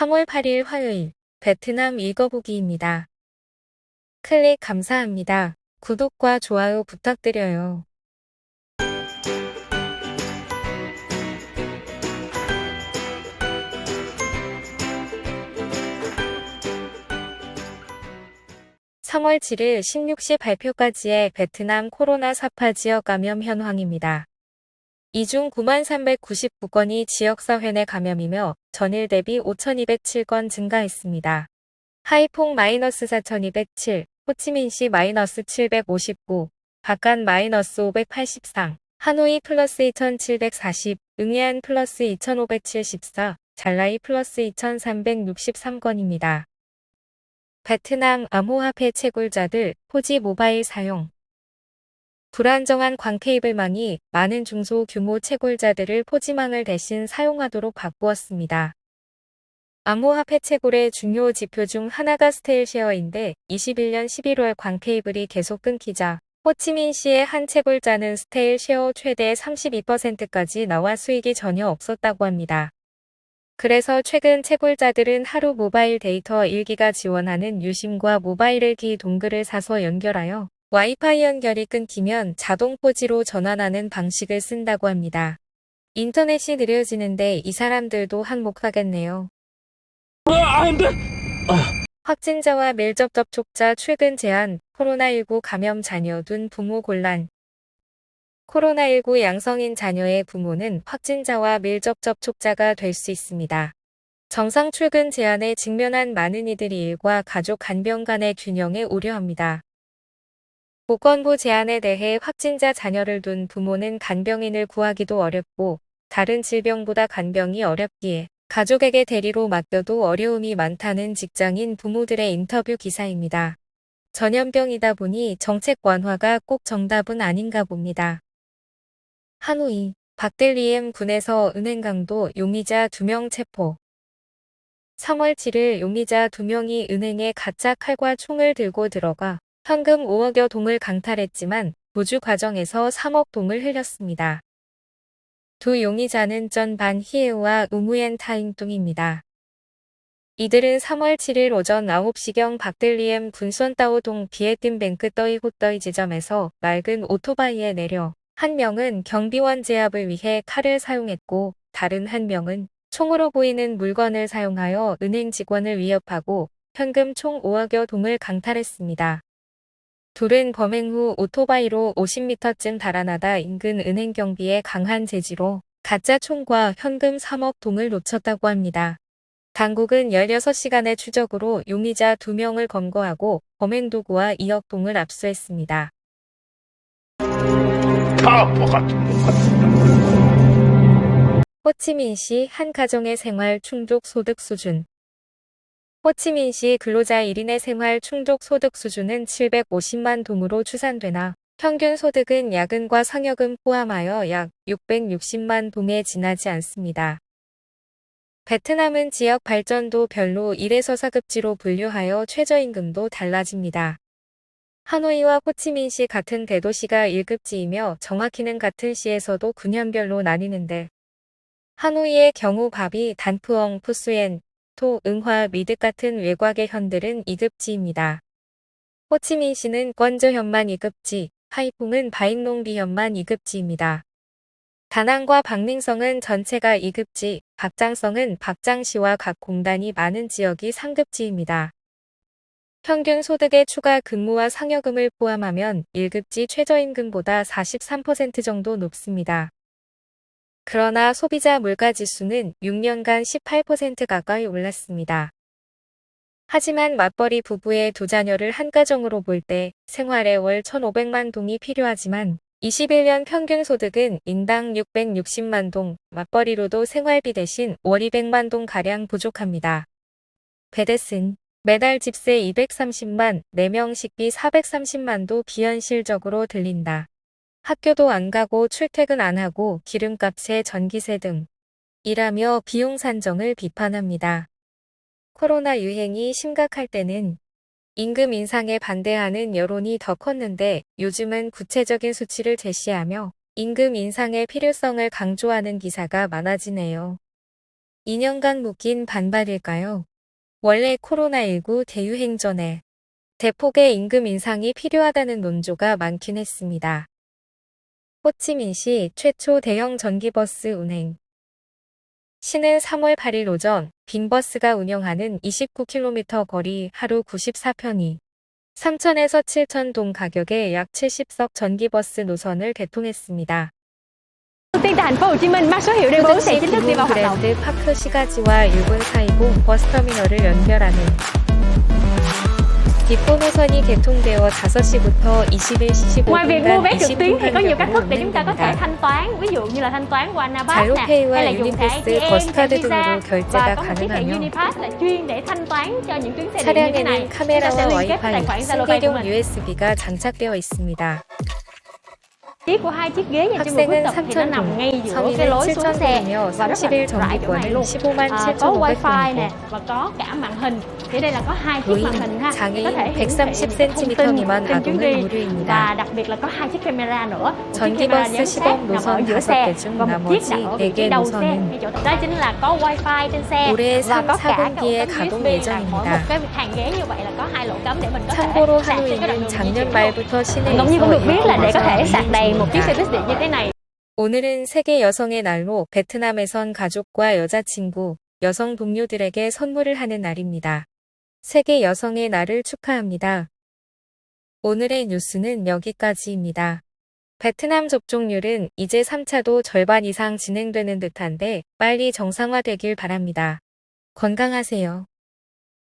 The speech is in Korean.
3월 8일 화요일 베트남 읽어보기입니다. 클릭 감사합니다. 구독과 좋아요 부탁드려요. (3월 7일) (16시) 발표까지의 베트남 코로나 사파 지역 감염 현황입니다. 이 중 9만 399건이 지역사회 내 감염이며 전일 대비 5,207건 증가했습니다. 하이퐁 마이너스 4,207, 호치민시 마이너스 759, 박간 마이너스 583, 하노이 플러스 2,740, 응예안 플러스 2,574, 잘라이 플러스 2,363건입니다. 베트남 암호화폐 채굴자들 포지 모바일 사용 불안정한 광 케이블망이 많은 중소 규모 채굴자들을 포지망을 대신 사용하도록 바꾸었습니다. 암호화폐 채굴의 중요 지표 중 하나가 스테일 쉐어인데 21년 11월 광 케이블이 계속 끊기자 호치민시의 한 채굴자는 스테일 쉐어 최대 32%까지 나와 수익이 전혀 없었다고 합니다. 그래서 최근 채굴자들은 하루 모바일 데이터 1기가 지원하는 유심과 모바일 1기 동글을 사서 연결하여 와이파이 연결이 끊기면 자동 포지로 전환하는 방식을 쓴다고 합니다. 인터넷이 느려지는데 이 사람들도 한몫하겠네요. 확진자와 밀접 접촉자 최근 제한, 코로나19 감염 자녀 둔 부모 곤란. 코로나19 양성인 자녀의 부모는 확진자와 밀접 접촉자가 될 수 있습니다. 정상 출근 제한에 직면한 많은 이들이 일과 가족 간병 간의 균형에 우려합니다. 보건부 제한에 대해 확진자 자녀를 둔 부모는 간병인을 구하기도 어렵고 다른 질병보다 간병이 어렵기에 가족에게 대리로 맡겨도 어려움이 많다는 직장인 부모들의 인터뷰 기사입니다. 전염병이다 보니 정책 완화가 꼭 정답은 아닌가 봅니다. 하노이, 박델리엠 군에서 은행 강도 용의자 2명 체포 3월 7일 용의자 2명이 은행에 가짜 칼과 총을 들고 들어가 현금 5억여 동을 강탈했지만 도주 과정에서 3억 동을 흘렸습니다. 두 용의자는 전반 히에우와 우무엔 타잉뚱입니다. 이들은 3월 7일 오전 9시경 박들리엠 군선따오동 비에틴뱅크 떠이 호떠이 지점에서 맑은 오토바이에 내려 한 명은 경비원 제압을 위해 칼을 사용했고 다른 한 명은 총으로 보이는 물건을 사용하여 은행 직원을 위협하고 현금 총 5억여 동을 강탈했습니다. 둘은 범행 후 오토바이로 50m쯤 달아나다 인근 은행 경비에 강한 재지로 가짜 총과 현금 3억 동을 놓쳤다고 합니다. 당국은 16시간의 추적으로 용의자 2명을 검거하고 범행 도구와 2억 동을 압수했습니다. 호치민시 한 가정의 생활 충족 소득 수준 호치민시 근로자 1인의 생활 충족 소득 수준은 750만 동으로 추산되나 평균 소득은 야근과 상여금 포함하여 약 660만 동에 지나지 않습니다. 베트남은 지역 발전도 별로 1에서 4급지로 분류하여 최저임금도 달라집니다. 하노이와 호치민시 같은 대도시가 1급지이며 정확히는 같은 시에서도 군현별로 나뉘는데 하노이의 경우 바비, 단푸엉, 푸수엔, 토, 응화, 미드 같은 외곽의 현들은 2급지입니다. 호치민시는 권저현만 2급지, 하이퐁은 바잉농비현만 2급지입니다. 다낭과 박寧성은 전체가 2급지, 박장성은 박장시와 각 공단이 많은 지역이 3급지입니다. 평균 소득의 추가 근무와 상여금을 포함하면 1급지 최저임금보다 43% 정도 높습니다. 그러나 소비자 물가지수는 6년간 18% 가까이 올랐습니다. 하지만 맞벌이 부부의 두 자녀를 한 가정으로 볼 때 생활에 월 1,500만 동이 필요하지만 21년 평균 소득은 인당 660만 동, 맞벌이로도 생활비 대신 월 200만 동 가량 부족합니다. 베데슨 매달 집세 230만, 4명 식비 430만도 비현실적으로 들린다. 학교도 안 가고 출퇴근 안 하고 기름값에 전기세 등 일하며 비용 산정을 비판합니다. 코로나 유행이 심각할 때는 임금 인상에 반대하는 여론이 더 컸는데 요즘은 구체적인 수치를 제시하며 임금 인상의 필요성을 강조하는 기사가 많아지네요. 2년간 묶인 반발일까요? 원래 코로나19 대유행 전에 대폭의 임금 인상이 필요하다는 논조가 많긴 했습니다. 호치민시 최초 대형 전기버스 운행. 시는 3월 8일 오전 빈버스가 운영하는 29km 거리 하루 94편이 3천에서 7천 동 가격에 약 70석 전기버스 노선을 개통했습니다. Đầu tiên tại thành phố Hồ Chí Minh, mã số hiệu D4 sẽ chính thức đi vào hoạt động. 브랜드 파크 시가지와 일본 사이공 버스터미널을 연결하는 뒷보 노선이 개통되어 5시부터 21시 Ngoài việc mua 15분간 vé trực tuyến thì có nhiều cách thức để chúng ta có thể 운행됩니다. thanh toán, ví dụ như là thanh toán qua Nabat nè, 잘로페이와 hay là dùng thẻ 유니패스, ATM, thẻ 버스카드 Visa 등으로 và 결제가 có một chiếc thẻ 가능하며 Unipass là chuyên để thanh toán cho những chuyến xe điện như thế này. 차량에는 Chúng ta sẽ 카메라와 liên kết với tài 와이파이, khoản Zalo Pay của 승객용 mình. USB가 장착되어 있습니다. Chiếc của hai chiếc ghế dành cho người khuyết 학생은 tật thì nó 3,000동, nằm ngay giữa cái 성인은 lối xuống xe 7,000동이며 và rất là 30일 rải chỗ này 정기권은 luôn. 15만 À, có wifi 7,500동이고 nè và có cả màn hình. 장애인 cái thông 130cm tin 미만 trên chuyến 아동은. 무료입니다. 전기버스 시범 노선 giữa 5개 xe 중 나머지 trí 4개 đầu xe 노선은 올해 và 3, có cả cái 4분기에 ổ cắm 가동 예정입니다. 참고로 di 작년. 말부터 시내에서 오늘은 세계 여성의 날로 베트남에선 가족과 여자친구, 여성 동료들에게 선물을 하는 날입니다. 세계 여성의 날을 축하합니다. 오늘의 뉴스는 여기까지입니다. 베트남 접종률은 이제 3차도 절반 이상 진행되는 듯한데 빨리 정상화되길 바랍니다. 건강하세요.